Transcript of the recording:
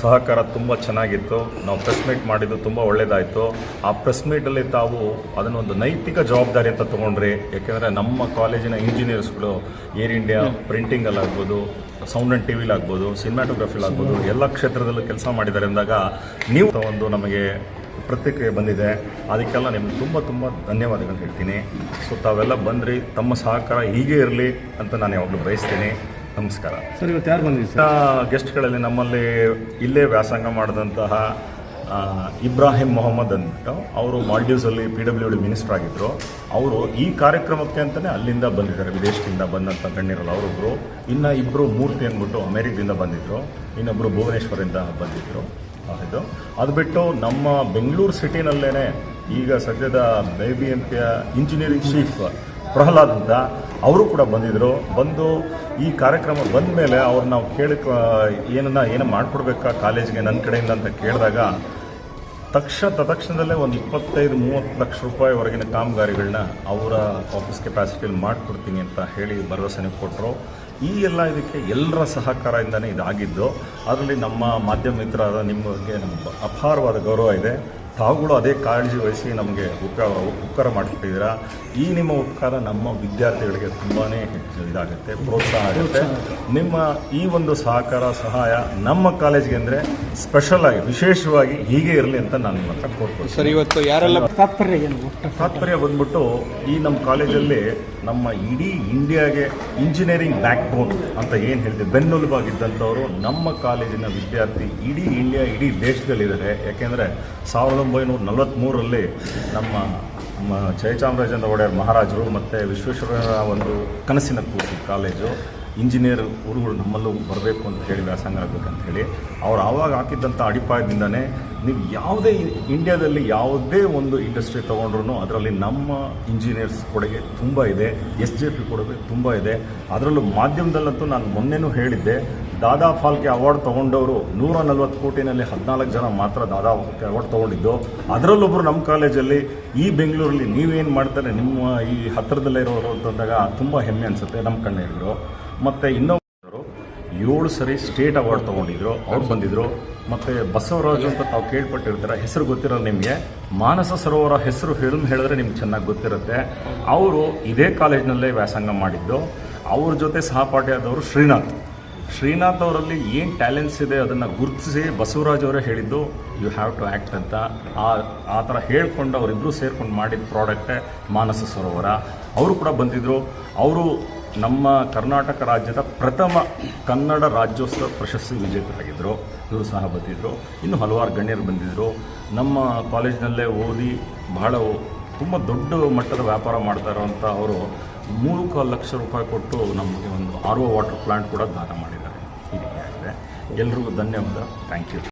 ಸಹಕಾರ ತುಂಬ ಚೆನ್ನಾಗಿತ್ತು. ನಾವು ಪ್ರೆಸ್ ಮೀಟ್ ಮಾಡಿದ್ದು ತುಂಬ ಒಳ್ಳೆಯದಾಯಿತು ಆ ಪ್ರೆಸ್ ಮೀಟಲ್ಲಿ ತಾವು ಅದನ್ನೊಂದು ನೈತಿಕ ಜವಾಬ್ದಾರಿ ಅಂತ ತೊಗೊಂಡ್ರಿ. ಯಾಕೆಂದರೆ ನಮ್ಮ ಕಾಲೇಜಿನ ಇಂಜಿನಿಯರ್ಸ್ಗಳು ಏರ್ ಇಂಡಿಯಾ ಪ್ರಿಂಟಿಂಗಲ್ಲಾಗ್ಬೋದು ಸೌಂಡ್ ಆ್ಯಂಡ್ ಟಿ ವಿಲಾಗ್ಬೋದು ಸಿನಿಮಾಟೋಗ್ರಫಿಲಾಗ್ಬೋದು ಎಲ್ಲ ಕ್ಷೇತ್ರದಲ್ಲೂ ಕೆಲಸ ಮಾಡಿದ್ದಾರೆ ಅಂದಾಗ ನೀವು ಒಂದು ನಮಗೆ ಪ್ರತಿಕ್ರಿಯೆ ಬಂದಿದೆ. ಅದಕ್ಕೆಲ್ಲ ನಿಮ್ಗೆ ತುಂಬ ತುಂಬ ಧನ್ಯವಾದಗಳು ಹೇಳ್ತೀನಿ. ಸೊ ತಾವೆಲ್ಲ ಬಂದ್ರಿ, ತಮ್ಮ ಸಹಕಾರ ಹೀಗೆ ಇರಲಿ ಅಂತ ನಾನು ಯಾವಾಗಲೂ ಬಯಸ್ತೀನಿ. ನಮಸ್ಕಾರ. ಸರ್ ಇವತ್ತು ಯಾರು ಬಂದಿದ್ದೀವಿ ಸರ್? ಗೆಸ್ಟ್ಗಳಲ್ಲಿ ನಮ್ಮಲ್ಲಿ ಇಲ್ಲೇ ವ್ಯಾಸಂಗ ಮಾಡಿದಂತಹ ಇಬ್ರಾಹಿಂ ಮೊಹಮ್ಮದ್ ಅಂದ್ಬಿಟ್ಟು ಅವರು ಮಾಲ್ಡೀವ್ಸಲ್ಲಿ ಪಿ ಡಬ್ಲ್ಯೂ ಡಿ ಮಿನಿಸ್ಟರ್ ಆಗಿದ್ದರು ಅವರು ಈ ಕಾರ್ಯಕ್ರಮಕ್ಕೆ ಅಂತಲೇ ಅಲ್ಲಿಂದ ಬಂದಿದ್ದಾರೆ ವಿದೇಶದಿಂದ ಬಂದಂಥ ಗಣ್ಯರಲ್ಲ. ಅವರೊಬ್ಬರು ಇನ್ನು ಇಬ್ಬರು ಮೂರ್ತಿ ಅಂದ್ಬಿಟ್ಟು ಅಮೆರಿಕದಿಂದ ಬಂದಿದ್ದರು ಇನ್ನೊಬ್ಬರು ಭುವನೇಶ್ವರಿಂದ ಬಂದಿದ್ದರು ಇದು. ಅದು ಬಿಟ್ಟು ನಮ್ಮ ಬೆಂಗಳೂರು ಸಿಟಿನಲ್ಲೇ ಈಗ ಸದ್ಯದ ಬೈ ಬಿ ಎಂ ಪಿಯ ಇಂಜಿನಿಯರಿಂಗ್ ಚೀಫ್ ಪ್ರಹ್ಲಾದ್ ಅಂತ ಅವರು ಕೂಡ ಬಂದಿದ್ದರು ಬಂದು ಈ ಕಾರ್ಯಕ್ರಮ ಬಂದ ಮೇಲೆ ಅವ್ರು ನಾವು ಕೇಳಿ ಏನನ್ನ ಏನು ಮಾಡಿಕೊಡ್ಬೇಕಾ ಕಾಲೇಜ್ಗೆ ನನ್ನ ಕಡೆಯಿಂದ ಅಂತ ಕೇಳಿದಾಗ ತಕ್ಷಣ ತತ್ಕ್ಷಣದಲ್ಲೇ ಒಂದು ಇಪ್ಪತ್ತೈದು, ಮೂವತ್ತು ಲಕ್ಷ ರೂಪಾಯಿವರೆಗಿನ ಕಾಮಗಾರಿಗಳನ್ನ ಅವರ ಆಫೀಸ್ ಕೆಪಾಸಿಟಿಯಲ್ಲಿ ಮಾಡಿಕೊಡ್ತೀನಿ ಅಂತ ಹೇಳಿ ಭರವಸೆನ ಕೊಟ್ಟರು ಈ ಎಲ್ಲ ಇದಕ್ಕೆ ಎಲ್ಲರ ಸಹಕಾರದಿಂದನೇ ಇದಾಗಿದ್ದು. ಅದರಲ್ಲಿ ನಮ್ಮ ಮಾಧ್ಯಮ ಮಿತ್ರರಾದ ನಿಮಗೆ ನಮ್ಮ ಅಪಾರವಾದ ಗೌರವ ಇದೆ. ತಾವುಗಳು ಅದೇ ಕಾಳಜಿ ವಹಿಸಿ ನಮಗೆ ಉಪಕಾರ ಉಪಕಾರ ಮಾಡಿಕೊಟ್ಟಿದ್ದೀರಾ? ಈ ನಿಮ್ಮ ಉಪಕಾರ ನಮ್ಮ ವಿದ್ಯಾರ್ಥಿಗಳಿಗೆ ತುಂಬಾ ಇದಾಗುತ್ತೆ ಪ್ರೋತ್ಸಾಹ ಆಗುತ್ತೆ. ನಿಮ್ಮ ಈ ಒಂದು ಸಹಕಾರ ಸಹಾಯ ನಮ್ಮ ಕಾಲೇಜ್ಗೆ ಅಂದರೆ ಸ್ಪೆಷಲ್ ಆಗಿ ವಿಶೇಷವಾಗಿ ಹೀಗೆ ಇರಲಿ ಅಂತ ನಾನು ನಿಮ್ಮ ಹತ್ರ ಸರ್ ಇವತ್ತು ಯಾರೆಲ್ಲ ತಾತ್ಪರ್ಯ ಏನು? ತಾತ್ಪರ್ಯ ಬಂದ್ಬಿಟ್ಟು ಈ ನಮ್ಮ ಕಾಲೇಜಲ್ಲಿ ನಮ್ಮ ಇಡೀ ಇಂಡಿಯಾಗೆ ಇಂಜಿನಿಯರಿಂಗ್ ಬ್ಯಾಕ್ ಬೋನ್ ಅಂತ ಏನು ಹೇಳಿದೆ ಬೆನ್ನೆಲುಬಾಗಿದ್ದಂಥವರು ನಮ್ಮ ಕಾಲೇಜಿನ ವಿದ್ಯಾರ್ಥಿ ಇಡೀ ಇಂಡಿಯಾ ಇಡೀ ದೇಶದಲ್ಲಿದ್ದಾರೆ. ಯಾಕೆಂದರೆ ಸಾವಿರದ ಒಂಬೈನೂರ ನಲವತ್ತ್ಮೂರರಲ್ಲಿ ನಮ್ಮ ನಮ್ಮ ಜಯಚಾಮರಾಜೇಂದ್ರ ಒಡೆಯರ್ ಮಹಾರಾಜರು ಮತ್ತು ವಿಶ್ವೇಶ್ವರಯ್ಯನ ಒಂದು ಕನಸಿನ ಕೂಸು ಕಾಲೇಜು. ಇಂಜಿನಿಯರ್ ಊರುಗಳು ನಮ್ಮಲ್ಲೂ ಬರಬೇಕು ಅಂತ ಹೇಳಿ ವ್ಯಾಸಂಗ ಆಗಬೇಕಂತ ಹೇಳಿ, ಅವ್ರು ಆವಾಗ ಹಾಕಿದ್ದಂಥ ಅಡಿಪಾಯದಿಂದನೇ ನೀವು ಯಾವುದೇ ಇಂಡಿಯಾದಲ್ಲಿ ಯಾವುದೇ ಒಂದು ಇಂಡಸ್ಟ್ರಿ ತೊಗೊಂಡ್ರು ಅದರಲ್ಲಿ ನಮ್ಮ ಇಂಜಿನಿಯರ್ಸ್ ಕೊಡುಗೆ ತುಂಬ ಇದೆ, ಎಸ್ ಜೆ ಪಿ ಕೊಡುಗೆ ತುಂಬ ಇದೆ. ಅದರಲ್ಲೂ ಮಾಧ್ಯಮದಲ್ಲಂತೂ ನಾನು ಮೊನ್ನೆನೂ ಹೇಳಿದ್ದೆ, ದಾದಾ ಫಾಲ್ಕೆ ಅವಾರ್ಡ್ ತೊಗೊಂಡವರು ನೂರ ನಲ್ವತ್ತು ಕೋಟಿನಲ್ಲಿ ಹದಿನಾಲ್ಕು ಜನ ಮಾತ್ರ ದಾದಾ ಫಾಲ್ಕೆ ಅವಾರ್ಡ್ ತೊಗೊಂಡಿದ್ದು. ಅದರಲ್ಲೊಬ್ಬರು ನಮ್ಮ ಕಾಲೇಜಲ್ಲಿ ಈ ಬೆಂಗಳೂರಲ್ಲಿ ನೀವೇನು ಮಾಡ್ತಾರೆ, ನಿಮ್ಮ ಈ ಹತ್ತಿರದಲ್ಲೇ ಇರೋರು ಅಂತಂದಾಗ ತುಂಬ ಹೆಮ್ಮೆ ಅನಿಸುತ್ತೆ ನಮ್ಮ ಕಣ್ಣು ಹೇಳಿದ್ರು ಮತ್ತು ಇನ್ನೊಬ್ಬರು ಏಳು ಸರಿ ಸ್ಟೇಟ್ ಅವಾರ್ಡ್ ತಗೊಂಡಿದ್ರು, ಅವ್ರು ಬಂದಿದ್ರು. ಮತ್ತು ಬಸವರಾಜು ಅಂತ ತಾವು ಕೇಳ್ಪಟ್ಟಿರ್ತಾರೆ, ಹೆಸರು ಗೊತ್ತಿರಲ್ಲ ನಿಮಗೆ? ಮಾನಸ ಸರೋವರ ಹೆಸರು ಫಿಲ್ಮ್ ಹೇಳಿದ್ರೆ ನಿಮ್ಗೆ ಚೆನ್ನಾಗಿ ಗೊತ್ತಿರುತ್ತೆ. ಅವರು ಇದೇ ಕಾಲೇಜ್ನಲ್ಲೇ ವ್ಯಾಸಂಗ ಮಾಡಿದ್ದು. ಅವ್ರ ಜೊತೆ ಸಹಪಾಠಿಯಾದವರು ಶ್ರೀನಾಥ್. ಶ್ರೀನಾಥ್ ಅವರಲ್ಲಿ ಏನು ಟ್ಯಾಲೆಂಟ್ಸ್ ಇದೆ ಅದನ್ನು ಗುರುತಿಸಿ ಬಸವರಾಜ್ ಅವರೇ ಹೇಳಿದ್ದು ಯು ಹ್ಯಾವ್ ಟು ಆ್ಯಕ್ಟ್ ಅಂತ. ಆ ಆ ಥರ ಹೇಳ್ಕೊಂಡು ಅವರಿಬ್ಬರು ಸೇರ್ಕೊಂಡು ಮಾಡಿದ ಪ್ರಾಡಕ್ಟೇ ಮಾನಸ ಸರೋವರ. ಅವರು ಕೂಡ ಬಂದಿದ್ದರು ಅವರು ನಮ್ಮ ಕರ್ನಾಟಕ ರಾಜ್ಯದ ಪ್ರಥಮ ಕನ್ನಡ ರಾಜ್ಯೋತ್ಸವ ಪ್ರಶಸ್ತಿ ವಿಜೇತರಾಗಿದ್ದರು ಇವರು ಸಹ ಬಂದಿದ್ದರು ಇನ್ನು ಹಲವಾರು ಗಣ್ಯರು ಬಂದಿದ್ದರು ನಮ್ಮ ಕಾಲೇಜಿನಲ್ಲೇ ಓದಿ ಬಹಳ ತುಂಬ ದೊಡ್ಡ ಮಟ್ಟದ ವ್ಯಾಪಾರ ಮಾಡ್ತಾ ಇರೋವಂಥ ಅವರು ಮೂರು ಲಕ್ಷ ರೂಪಾಯಿ ಕೊಟ್ಟು ನಮಗೆ ಒಂದು ಆರ್ ಒ ವಾಟರ್ ಪ್ಲಾಂಟ್ ಕೂಡ ದಾನ ಮಾಡಿದ್ದಾರೆ. ರೀತಿಯಾಗಿದೆ ಆಗಿದೆ. ಎಲ್ರಿಗೂ ಧನ್ಯವಾದ. Thank you.